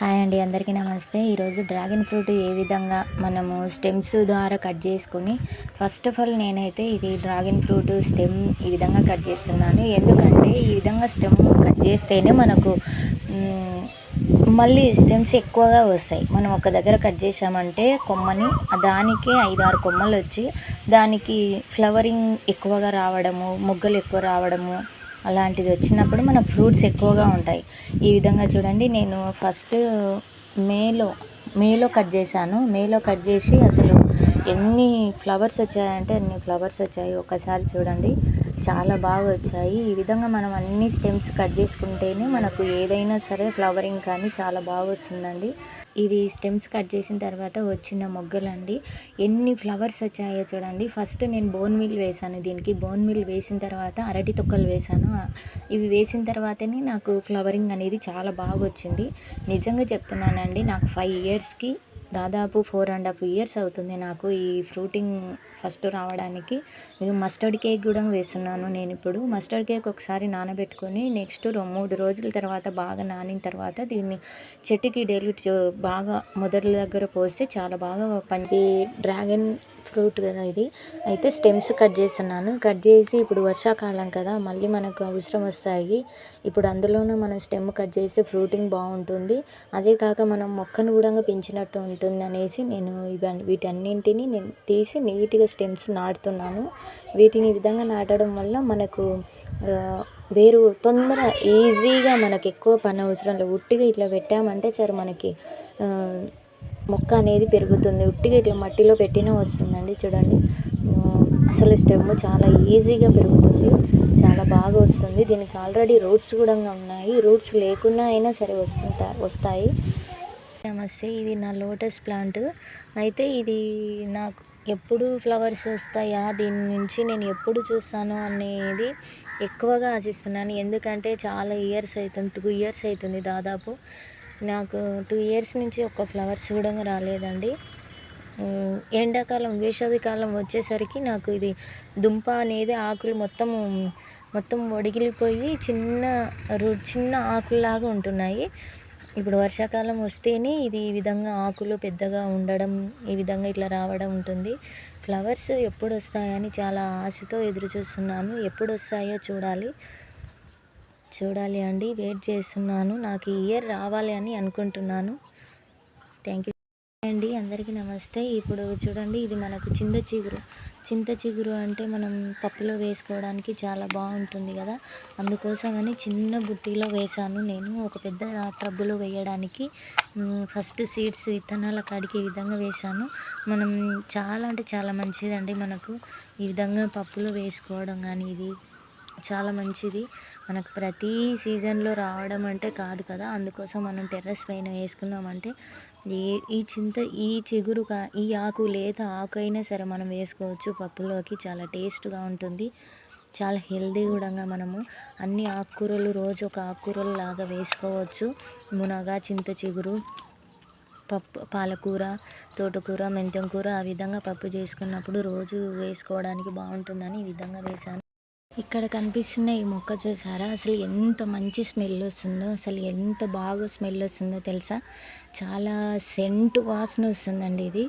Hi అండి అందరికీ నమస్తే. ఈరోజు డ్రాగన్ ఫ్రూట్ ఏ విధంగా మనము స్టెమ్స్ ద్వారా కట్ చేసుకుని ఫస్ట్ ఆఫ్ ఆల్ నేనైతే ఇది డ్రాగన్ ఫ్రూట్ స్టెమ్ ఈ విధంగా కట్ చేస్తున్నాను. ఎందుకంటే ఈ విధంగా స్టెమ్ కట్ చేస్తేనే మనకు మళ్ళీ స్టెమ్స్ ఎక్కువగా వస్తాయి. మనం ఒక దగ్గర కట్ చేసామంటే కొమ్మని దానికి ఐదు ఆరు కొమ్మలు వచ్చి దానికి ఫ్లవరింగ్ ఎక్కువగా రావడము మొగ్గలు ఎక్కువ రావడము అలాంటిది వచ్చినప్పుడు మన ఫ్రూట్స్ ఎక్కువగా ఉంటాయి. ఈ విధంగా చూడండి నేను ఫస్ట్ మేలో మేలో కట్ చేశాను. మేలో కట్ చేసి అసలు ఎన్ని ఫ్లవర్స్ వచ్చాయంటే అన్ని ఫ్లవర్స్ వచ్చాయి ఒకసారి చూడండి. చాలా బాగా వచ్చాయి. ఈ విధంగా మనం అన్ని స్టెమ్స్ కట్ చేసుకుంటేనే మనకు ఏదైనా సరే ఫ్లవరింగ్ కానీ చాలా బాగా వస్తుందండి. ఇవి స్టెమ్స్ కట్ చేసిన తర్వాత వచ్చిన మొగ్గలండి. ఎన్ని ఫ్లవర్స్ వచ్చాయో చూడండి. ఫస్ట్ నేను బోన్ మిల్ వేసాను దీనికి. బోన్ మిల్ వేసిన తర్వాత అరటి తొక్కలు వేసాను ఇవి వేసిన తర్వాతనే నాకు ఫ్లవరింగ్ అనేది చాలా బాగా వచ్చింది. నిజంగా చెప్తున్నానండి నాకు ఫైవ్ ఇయర్స్కి దాదాపు ఫోర్ అండ్ హాఫ్ ఇయర్స్ అవుతుంది నాకు ఈ ఫ్రూటింగ్ ఫస్ట్ రావడానికి. మస్టర్డ్ కేక్ కూడా వేస్తున్నాను నేను ఇప్పుడు. మస్టర్డ్ కేక్ ఒకసారి నానబెట్టుకొని నెక్స్ట్ మూడు రోజుల తర్వాత బాగా నానిన తర్వాత దీన్ని చెట్టుకి డైలీ బాగా మొదటి దగ్గర పోస్తే చాలా బాగా పంది డ్రాగన్ ఫ్రూట్ కదా ఇది. అయితే స్టెమ్స్ కట్ చేస్తున్నాను. కట్ చేసి ఇప్పుడు వర్షాకాలం కదా మళ్ళీ మనకు అవసరం వస్తాయి. ఇప్పుడు అందులోనూ మనం స్టెమ్ కట్ చేస్తే ఫ్రూటింగ్ బాగుంటుంది. అదే కాక మనం మొక్కను కూడా పెంచినట్టు ఉంటుంది అనేసి నేను ఇవన్నీ వీటన్నింటిని నేను తీసి నీట్గా స్టెమ్స్ నాటుతున్నాను. వీటిని ఈ విధంగా నాటడం వల్ల మనకు వేరు తొందర ఈజీగా మనకి ఎక్కువ పని అవసరం లేదు. ఉట్టిగా ఇట్లా పెట్టామంటే సరే మనకి మొక్క అనేది పెరుగుతుంది. ఉట్టిగా ఇట్లా మట్టిలో పెట్టినా వస్తుందండి చూడండి. అసలు స్టెమ్ చాలా ఈజీగా పెరుగుతుంది. చాలా బాగా వస్తుంది. దీనికి ఆల్రెడీ రూట్స్ కూడా ఉన్నాయి. రూట్స్ లేకున్నా అయినా సరే వస్తుంటా వస్తాయి. నమస్తే ఇది నా లోటస్ ప్లాంట్. అయితే ఇది నాకు ఎప్పుడు ఫ్లవర్స్ వస్తాయా? దీని నుంచి నేను ఎప్పుడు చూస్తాను అనేది ఎక్కువగా ఆశిస్తున్నాను. ఎందుకంటే చాలా ఇయర్స్ అవుతుంది టూ ఇయర్స్ అవుతుంది దాదాపు. నాకు టూ ఇయర్స్ నుంచి ఒక్క ఫ్లవర్స్ కూడా రాలేదండి. ఎండాకాలం వేసవికాలం వచ్చేసరికి నాకు ఇది దుంప అనేది ఆకులు మొత్తం మొత్తం ఒడిగిలిపోయి చిన్న రూ- చిన్న ఆకుల్లాగా ఉంటున్నాయి. ఇప్పుడు వర్షాకాలం వస్తేనే ఇది ఈ విధంగా ఆకులు పెద్దగా ఉండడం ఈ విధంగా ఇట్లా రావడం ఉంటుంది. ఫ్లవర్స్ ఎప్పుడు వస్తాయని చాలా ఆశతో ఎదురు చూస్తున్నాను ఎప్పుడు వస్తాయో చూడాలి. చూడాలి అండి. వెయిట్ చేస్తున్నాను. నాకు ఈ ఇయర్ రావాలి అని అనుకుంటున్నాను. థ్యాంక్ యూ అండి. అందరికీ నమస్తే. ఇప్పుడు చూడండి ఇది మనకు చింత చిగురు. చింత చిగురు అంటే మనం పప్పులో వేసుకోవడానికి చాలా బాగుంటుంది కదా. అందుకోసమని చిన్న బుట్టిలో వేసాను నేను. ఒక పెద్ద ట్రబ్బులో వేయడానికి ఫస్ట్ సీడ్స్ విత్తనాల కాడికి ఈ విధంగా వేసాను మనం చాలా అంటే చాలా మంచిదండి మనకు ఈ విధంగా పప్పులో వేసుకోవడం కానీ ఇది చాలా మంచిది. మనకు ప్రతి సీజన్లో రావడం అంటే కాదు కదా. అందుకోసం మనం టెర్రస్ పైన వేసుకున్నామంటే ఈ ఈ చింత ఈ చిగురు కా ఈ ఆకు లేత ఆకు అయినా సరే మనం వేసుకోవచ్చు. పప్పులోకి చాలా టేస్ట్గా ఉంటుంది. చాలా హెల్దీ కూడా మనము అన్ని ఆకుకూరలు రోజు ఒక ఆకుకూరలు లాగా వేసుకోవచ్చు. మునగ చింత చిగురు పప్పు పాలకూర తోటకూర మెంతం కూర ఆ విధంగా పప్పు చేసుకున్నప్పుడు రోజు వేసుకోవడానికి బాగుంటుందని ఈ విధంగా వేశాను. ఇక్కడ కనిపిస్తున్న ఈ మొక్క చూసారా అసలు ఎంత మంచి స్మెల్ వస్తుందో అసలు ఎంత బాగా స్మెల్ వస్తుందో తెలుసా? చాలా సెంట్ వాసన వస్తుందండి ఇది.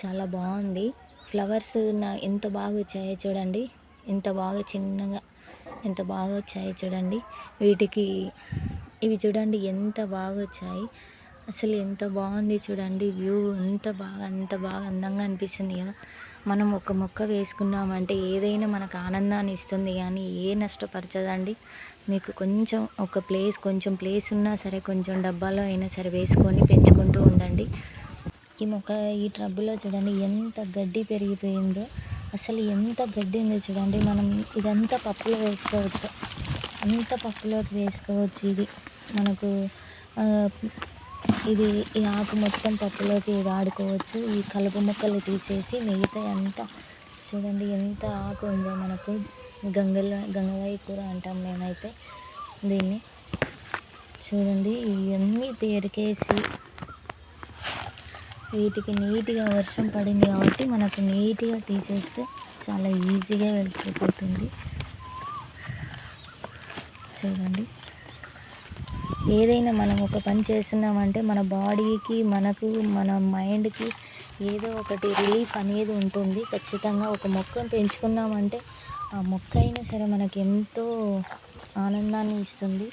చాలా బాగుంది. ఫ్లవర్స్ నా ఎంత బాగా వచ్చాయో చూడండి. ఎంత బాగా చిన్నగా ఎంత బాగా వచ్చాయో చూడండి. వీటికి ఇవి చూడండి ఎంత బాగా వచ్చాయి. అసలు ఎంత బాగుంది చూడండి. వ్యూ ఎంత బాగా అంత బాగా అందంగా అనిపిస్తుంది కదా. మనం ఒక మొక్క వేసుకున్నామంటే ఏదైనా మనకు ఆనందాన్ని ఇస్తుంది కానీ ఏ నష్టపరచదండి? మీకు కొంచెం ఒక ప్లేస్ కొంచెం ప్లేస్ ఉన్నా సరే కొంచెం డబ్బాలో అయినా సరే వేసుకొని పెంచుకుంటూ ఉండండి. ఈ మొక్క ఈ ట్రబ్బులో చూడండి ఎంత గడ్డి పెరిగిపోయిందో. అసలు ఎంత గడ్డి ఉందో చూడండి. మనం ఇదంతా పప్పులో వేసుకోవచ్చు. అంత పప్పులోకి వేసుకోవచ్చు ఇది. మనకు ఇది ఈ ఆకు మొత్తం పప్పులోకి వాడుకోవచ్చు. ఈ కలుపు మొక్కలు తీసేసి మిగతా అంతా చూడండి ఎంత ఆకు ఉందో మనకు. గంగల గంగవాయి కూర అంటాం మేమైతే. దీన్ని చూడండి ఇవన్నీ పేరుకేసి వీటికి నీట్గా వర్షం పడింది కాబట్టి మనకు నీట్గా తీసేస్తే చాలా ఈజీగా వెళ్ళిపోతుంది. చూడండి. ఏదైనా మనం ఒక పని చేస్తున్నామంటే మన బాడీకి మనకు మన మైండ్కి ఏదో ఒకటి రిలీఫ్ అనేది ఉంటుంది. ఖచ్చితంగా ఒక మొక్కను పెంచుకున్నామంటే ఆ మొక్క అయినా సరే మనకు ఎంతో ఆనందాన్ని ఇస్తుంది.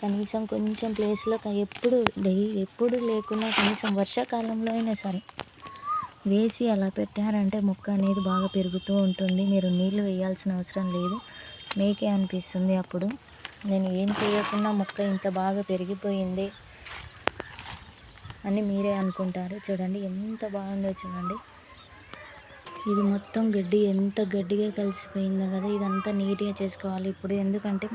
కనీసం కొంచెం ప్లేస్లో ఎప్పుడు డై ఎప్పుడు లేకున్నా కనీసం వర్షాకాలంలో అయినా సరే వేసి అలా పెట్టారంటే మొక్క అనేది బాగా పెరుగుతూ ఉంటుంది. మీరు నీళ్ళు వేయాల్సిన అవసరం లేదు. మీకే అనిపిస్తుంది అప్పుడు. నేను ఏం చేయకుండా మొక్క ఇంత బాగా పెరిగిపోయింది అని మీరే అనుకుంటారు. చూడండి ఎంత బాగుందో చూడండి. ఇది మొత్తం గడ్డి ఎంత గడ్డిగా కలిసిపోయిందో కదా ఇదంతా నీట్గా చేసుకోవాలి. ఇప్పుడు ఎందుకంటే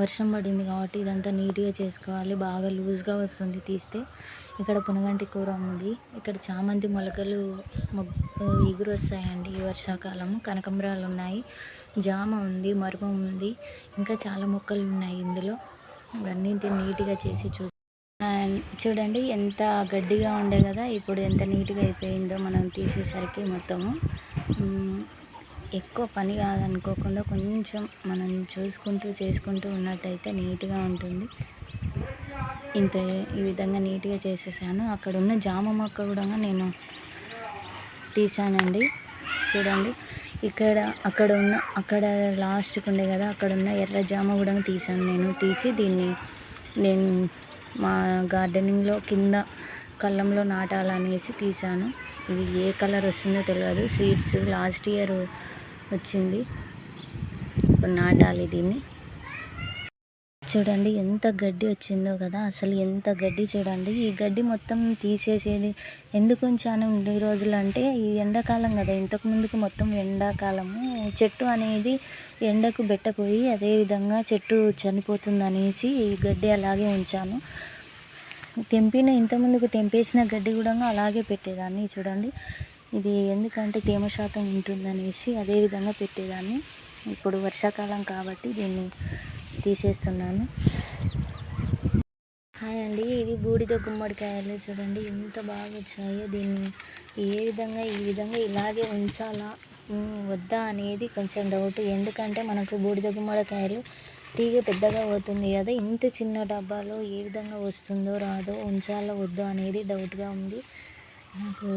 వర్షం పడింది కాబట్టి ఇదంతా నీట్గా చేసుకోవాలి. బాగా లూజ్గా వస్తుంది తీస్తే. ఇక్కడ పునగంటి కూర ఉంది. ఇక్కడ చామంతి మొలకలు మొగ్గు ఎగురు వస్తాయండి ఈ వర్షాకాలము. కనకంబరాలు ఉన్నాయి. జామ ఉంది మరుపం ఉంది. ఇంకా చాలా మొక్కలు ఉన్నాయి ఇందులో. ఇవన్నింటిని నీట్గా చేసి చూ చూడండి ఎంత గడ్డిగా ఉండే కదా. ఇప్పుడు ఎంత నీట్గా అయిపోయిందో మనం తీసేసరికి మొత్తము. ఎక్కువ పని కాదనుకోకుండా కొంచెం మనం చూసుకుంటూ చేసుకుంటూ ఉన్నట్టయితే నీట్గా ఉంటుంది. ఇంత ఈ విధంగా నీట్గా చేసేసాను. అక్కడ ఉన్న జామ మొక్క కూడా నేను తీసానండి. చూడండి ఇక్కడ అక్కడ ఉన్న అక్కడ లాస్ట్కి ఉండే కదా అక్కడ ఉన్న ఎర్ర జామ కూడా తీసాను నేను. తీసి దీన్ని నేను మా గార్డెనింగ్లో కింద కళ్ళంలో నాటాలనేసి తీసాను. ఇది ఏ కలర్ వస్తుందో తెలియదు. సీడ్స్ లాస్ట్ ఇయర్ వచ్చింది. ఇప్పుడు నాటాలి దీన్ని. చూడండి ఎంత గడ్డి వచ్చిందో కదా అసలు ఎంత గడ్డి చూడండి. ఈ గడ్డి మొత్తం తీసేసేది ఎందుకు ఉంచాను ఇన్ని రోజులు అంటే ఈ ఎండాకాలం కదా ఇంతకు ముందుకు మొత్తం ఎండాకాలము. చెట్టు అనేది ఎండకు బెట్టపోయి అదే విధంగా చెట్టు చనిపోతుంది అనేసి ఈ గడ్డి అలాగే ఉంచాను. తెంపిన ఇంత ముందుకు తెంపేసిన గడ్డి కూడా అలాగే పెట్టేదాన్ని చూడండి. ఇది ఎందుకంటే తేమ శాతం ఉంటుందనేసి అదే విధంగా పెట్టేదాన్ని. ఇప్పుడు వర్షాకాలం కాబట్టి దీన్ని తీసేస్తున్నాను. హాయ్ అండి ఇవి బూడిద గుమ్మడికాయలు చూడండి ఎంత బాగా వచ్చాయో దీన్ని ఏ విధంగా ఈ విధంగా ఇలాగే ఉంచాలా? వద్దా అనేది కొంచెం డౌట్ ఎందుకంటే మనకు బూడిద గుమ్మడికాయలు తీగ పెద్దగా అవుతుంది కదా ఇంత చిన్న డబ్బాలో ఏ విధంగా వస్తుందో రాదో ఉంచాలో వద్దో అనేది డౌట్గా ఉంది. నాకు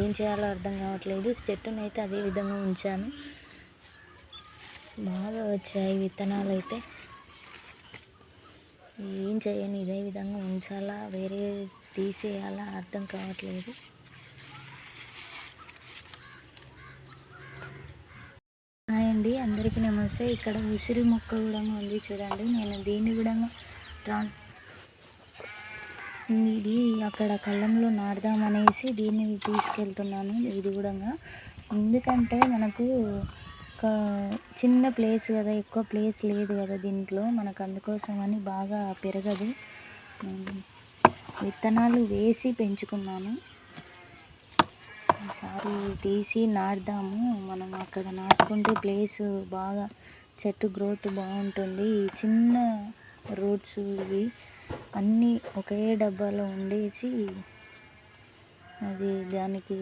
ఏం చేయాలో అర్థం కావట్లేదు. చెట్టును అయితే అదే విధంగా ఉంచాను. బాగా వచ్చాయి విత్తనాలు అయితే. ఏం చేయను ఇదే విధంగా ఉంచాలా వేరే తీసేయాలా అర్థం కావట్లేదు. హాయ్ అండి అందరికీ నమస్తే. ఇక్కడ ఉసిరి మొక్క కూడా ఉంది చూడండి. నేను దీన్ని కూడా ట్రాన్స్ ఇది అక్కడ కళ్ళంలో నాటుదామనేసి దీన్ని తీసుకెళ్తున్నాను ఇది కూడా ఎందుకంటే మనకు ఒక చిన్న ప్లేస్ కదా ఎక్కువ ప్లేస్ లేదు కదా దీంట్లో మనకు అందుకోసం అని బాగా పెరగదు. విత్తనాలు వేసి పెంచుకున్నాను. ఈసారి తీసి నాటుదాము. మనం అక్కడ నాటుకుంటే ప్లేస్ బాగా చెట్టు గ్రోత్ బాగుంటుంది. చిన్న రూట్స్ ఇవి అన్నీ ఒకే డబ్బాలో ఉండేసి అది దానికి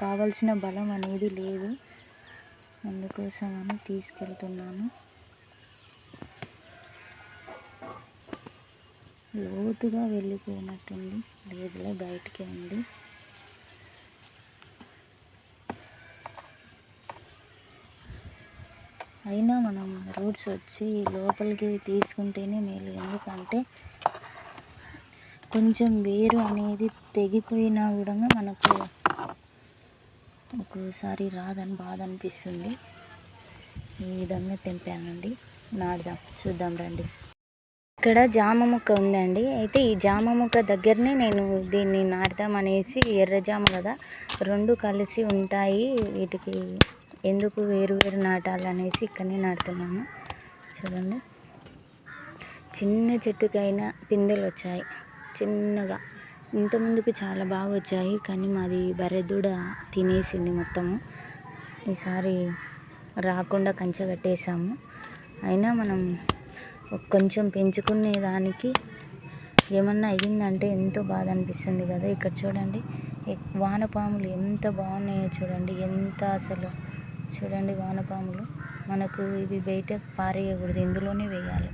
కావలసిన బలం అనేది లేదు. అందుకోసం అని తీసుకెళ్తున్నాను. లోతుగా వెళ్ళిపోయినట్టుంది. లేదులే బయటికే ఉంది. అయినా మనం రూట్స్ వచ్చి లోపలికి తీసుకుంటేనే మేలు. ఎందుకంటే కొంచెం వేరు అనేది తెగిపోయినా కూడా మనకు ఒక్కోసారి రాదని బాధ అనిపిస్తుంది. ఈ విధంగా తెంపానండి. నాటుదాం చూద్దాం రండి. ఇక్కడ జామ ముక్క ఉందండి. అయితే ఈ జామ ముక్క దగ్గరనే నేను దీన్ని నాటుదాం అనేసి ఎర్ర జామ కదా. రెండు కలిసి ఉంటాయి. వీటికి ఎందుకు వేరు వేరు నాటాలనేసి ఇక్కడనే నాటుతున్నాము. చూడండి. చిన్న చెట్టుకైనా పిందెలు వచ్చాయి. చిన్నగా. ఇంత ముందుకు చాలా బాగా వచ్చాయి. కానీ మాది బరెదుడ తినేసింది మొత్తము. ఈసారి రాకుండా కంచె కట్టేసాము అయినా మనం కొంచెం పెంచుకునే దానికి ఏమన్నా అయ్యిందంటే ఎంతో బాధ అనిపిస్తుంది కదా. ఇక్కడ చూడండి. వానపాములు ఎంత బాగున్నాయో చూడండి. ఎంత అసలు చూడండి వానపాములు. మనకు ఇవి బయట పారేయకూడదు. ఇందులోనే వేయాలి.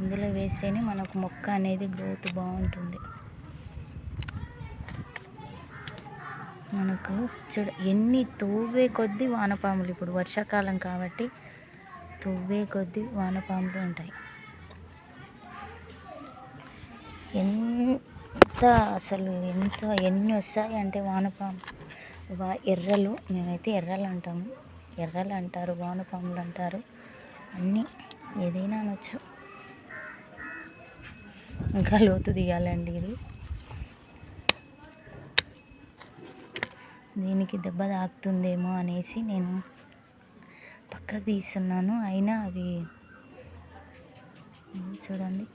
ఇందులో వేస్తేనే మనకు మొక్క అనేది గ్రోత్ బాగుంటుంది. మనకు చూడ ఎన్ని తవ్వే కొద్దీ వానపాములు ఇప్పుడు వర్షాకాలం కాబట్టి తవ్వే కొద్దీ వానపాములు ఉంటాయి. ఎంత అసలు ఎంత ఎన్ని వస్తాయి అంటే వానపాము వా ఎర్రలు మేమైతే ఎర్రలు అంటాము. ఎర్రలు అంటారు వానపాములు అంటారు అన్నీ ఏదైనా అనొచ్చు. ఇంకా లోతు తీయాలండి ఇది. దీనికి దెబ్బ తాకుతుందేమో అనేసి నేను పక్కకు తీస్తున్నాను. అయినా అవి చూడండి.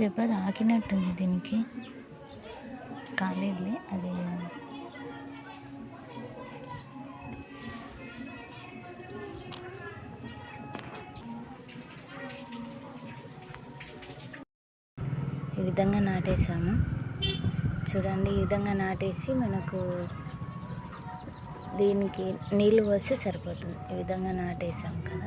దెబ్బ తాకినట్టుంది దీనికి. కాలేదులే అది ఈ విధంగా నాటేసాము చూడండి ఈ విధంగా నాటేసి మనకు దీనికి నీళ్ళు పోస్తే సరిపోతుంది. ఈ విధంగా నాటేసాం కదా.